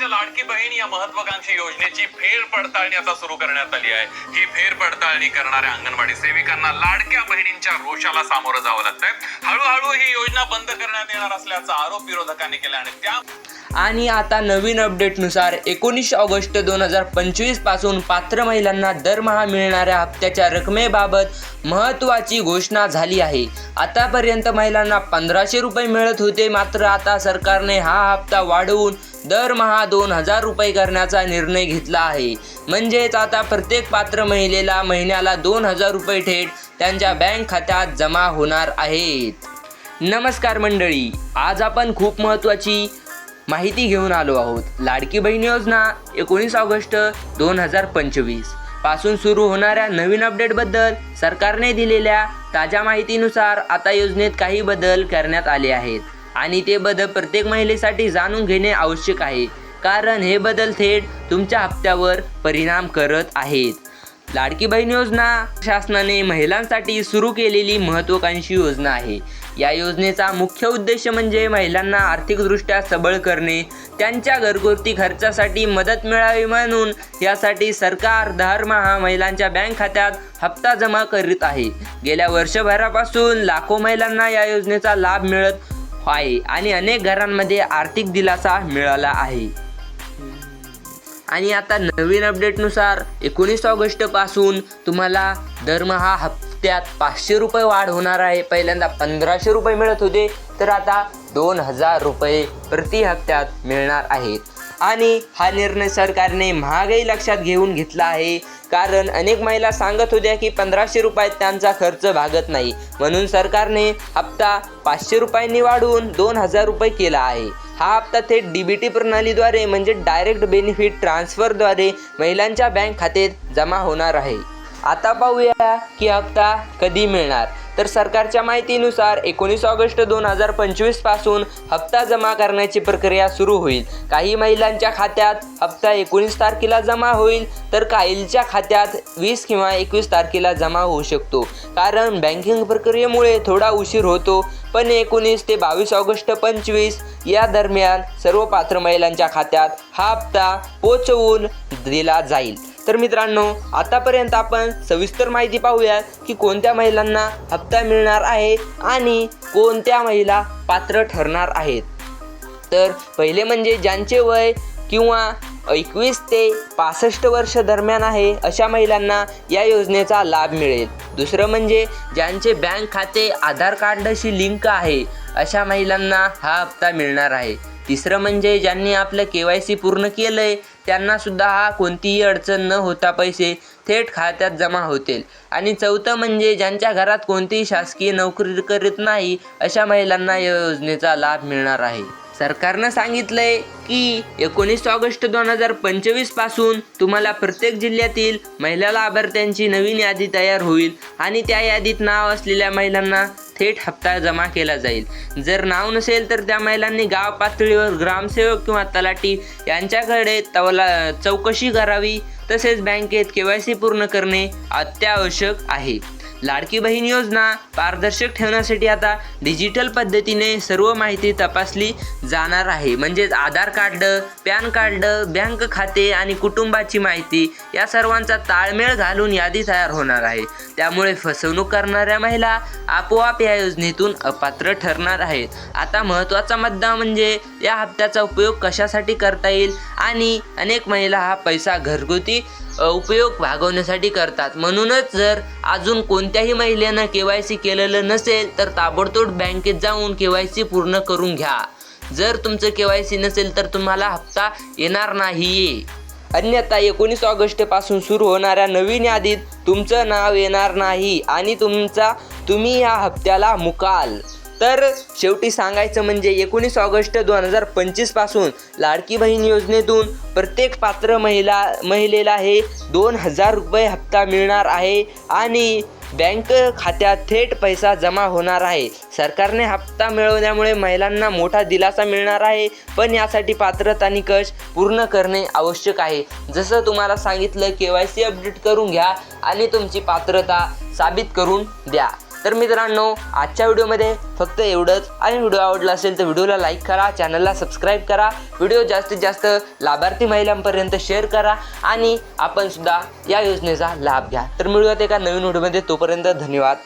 लाडकी बहीण या महत्वाकांक्षी योजनेची फेर पडताळणी आता सुरू करण्यात आली आहे. ही फेर पडताळणी करणाऱ्या अंगणवाडी सेविकांना लाडक्या बहिणींच्या रोषाला सामोरं जावं लागतंय. हळूहळू ही योजना बंद करण्यात येणार असल्याचा आरोप विरोधकांनी केला आणि त्या आणि आता नवीन अपडेटनुसार एकोणीस ऑगस्ट दोन हजार पंचवीसपासून पात्र महिलांना दरमहा मिळणाऱ्या हप्त्याच्या रकमेबाबत महत्त्वाची घोषणा झाली आहे. आतापर्यंत महिलांना पंधराशे रुपये मिळत होते मात्र आता सरकारने हा हप्ता वाढवून दरमहा दोन हजार रुपये करण्याचा निर्णय घेतला आहे. म्हणजेच आता प्रत्येक पात्र महिलेला महिन्याला दोन हजार रुपये थेट त्यांच्या बँक खात्यात जमा होणार आहेत. नमस्कार मंडळी आज आपण खूप महत्त्वाची माहिती घेऊन आलो आहोत. लाडकी बहीण योजना एकोणीस ऑगस्ट दोन हजार पंचवीस. पासून सुरू होणाऱ्या नवीन अपडेटबद्दल सरकारने दिलेल्या ताज्या माहितीनुसार आता योजनेत काही बदल करण्यात आले आहेत. आणि ते बदल प्रत्येक महिलेसाठी जाणून घेणे आवश्यक आहे. कारण हे बदल थेट तुमच्या हप्त्यावर परिणाम करत आहेत. लाडकी बहीण योजना शासनाने महिलांसाठी सुरू केलेली महत्त्वाकांक्षी योजना आहे. या योजनेचा मुख्य उद्देश म्हणजे महिलांना आर्थिकदृष्ट्या सबळ करणे त्यांच्या घरगुती खर्चासाठी मदत मिळावी म्हणून यासाठी सरकार दरमहा महिलांच्या बँक खात्यात हप्ता जमा करीत आहे. गेल्या वर्षभरापासून लाखो महिलांना या योजनेचा लाभ मिळत आहे आणि अनेक घरांमध्ये आर्थिक दिलासा मिळाला आहे. आणि आता नवीन अपडेटनुसार एकोणीस ऑगस्टपासून तुम्हाला दरमहा हप्त्यात पाचशे रुपये वाढ होणार आहे. पहिल्यांदा पंधराशे रुपये मिळत होते तर आता दोन हजार रुपये प्रति हप्त्यात मिळणार आहेत. आणि हा निर्णय सरकारने महागाई लक्षात घेऊन घेतला आहे. कारण अनेक महिला सांगत होत्या की पंधराशे रुपयात त्यांचा खर्च भागत नाही. म्हणून सरकारने हप्ता पाचशे रुपयांनी वाढवून दोन हजार रुपये केला आहे. हा हप्ता थेट डी बी टी प्रणालीद्वारे म्हणजे डायरेक्ट बेनिफिट ट्रान्सफरद्वारे महिलांच्या बँक खात्यात जमा होणार आहे. आता पाहूया की हप्ता कधी मिळणार. तर सरकारच्या माहितीनुसार एकोणीस ऑगस्ट दोन हजार पंचवीसपासून हप्ता जमा करण्याची प्रक्रिया सुरू होईल. काही महिलांच्या खात्यात हप्ता एकोणीस तारखेला जमा होईल तर काहींच्या खात्यात वीस किंवा एकवीस तारखेला जमा होऊ शकतो. कारण बँकिंग प्रक्रियेमुळे थोडा उशीर होतो पण एकोणीस ते बावीस ऑगस्ट पंचवीस या दरम्यान सर्व पात्र महिलांच्या खात्यात हा हप्ता पोचवून दिला जाईल. तर मित्रांनो आतापर्यंत आपण सविस्तर माहिती पाहूया की कोणत्या महिलांना हप्ता मिळणार आहे आणि कोणत्या महिला पात्र ठरणार आहेत. तर पहिले म्हणजे ज्यांचे वय किंवा एकवीस ते पासष्ट वर्ष दरम्यान आहे अशा महिलांना या योजनेचा लाभ मिळेल. दुसरं म्हणजे ज्यांचे बँक खाते आधार कार्डशी लिंक आहे अशा महिलांना हा हप्ता मिळणार आहे. तिसरं म्हणजे ज्यांनी आपलं के वाय सी पूर्ण केलं आहे त्यांनासुद्धा हा कोणतीही अडचण न होता पैसे थेट खात्यात जमा होतील. आणि चौथं म्हणजे ज्यांच्या घरात कोणतीही शासकीय नोकरी करीत नाही अशा महिलांना या योजनेचा लाभ मिळणार आहे. सरकारनं सांगितलंय की एकोणीस ऑगस्ट दोन हजार पंचवीसपासून तुम्हाला प्रत्येक जिल्ह्यातील महिला लाभार्थ्यांची नवीन यादी तयार होईल. आणि त्या यादीत नाव असलेल्या महिलांना थेट हप्ता जमा केला जाईल. जर नाव नसेल तर त्या महिलांनी गाव पातळीवर ग्रामसेवक किंवा तलाठी यांच्याकडे तवला चौकशी करावी. तसेच बँकेत के वाय सी पूर्ण करणे अत्यावश्यक आहे. लाडकी बहीण योजना पारदर्शक ठेवण्यासाठी आता डिजिटल पद्धतीने सर्व माहिती तपासली जाणार आहे. म्हणजेच Aadhaar card PAN card bank खाते आणि कुटुंबाची माहिती या सर्वांचा ताळमेळ घालून यादी तयार होणार आहे. त्यामुळे फसवणूक करणाऱ्या महिला आपोआप या योजनेतून अपात्र ठरणार आहेत. आता महत्त्वाचा मुद्दा म्हणजे या हप्त्याचा उपयोग कशासाठी करता येईल? आणि अनेक महिला हा पैसा घरगुती उपयोग भागवण्यासाठी करतात. म्हणूनच जर अजून कोणत्याही महिलेनं के वाय सी केलेलं नसेल तर ताबडतोब बँकेत जाऊन के वाय सी पूर्ण करून घ्या. जर तुमचं के वाय सी नसेल तर तुम्हाला हप्ता येणार नाही अन्यथा एकोणीस ऑगस्टपासून सुरू होणाऱ्या नवीन यादीत तुमचं नाव येणार नाही आणि तुमचा तुम्ही या हप्त्याला मुकाल. तर शेवटी सांगायचं म्हणजे एकोणीस ऑगस्ट दोन हजार पंचवीसपासून लाडकी बहीण योजनेतून प्रत्येक पात्र महिला महिलेला हे दोन हजार रुपये हप्ता मिळणार आहे आणि बँक खात्यात थेट पैसा जमा होणार आहे. सरकारने हप्ता मिळवल्यामुळे महिलांना मोठा दिलासा मिळणार आहे पण यासाठी पात्रता निकष पूर्ण करणे आवश्यक आहे. जसं तुम्हाला सांगितलं के वाय सी अपडेट करून घ्या आणि तुमची पात्रता साबित करून द्या. तर मित्रांनो आजच्या व्हिडिओमध्ये फक्त एवढंच. आणि व्हिडिओ आवडला असेल तर व्हिडिओला लाईक करा चॅनलला सबस्क्राईब करा. व्हिडिओ जास्तीत जास्त लाभार्थी महिलांपर्यंत शेअर करा आणि आपण सुद्धा या योजनेचा लाभ घ्या. तर मिळूयात एका नवीन व्हिडिओमध्ये. तोपर्यंत धन्यवाद.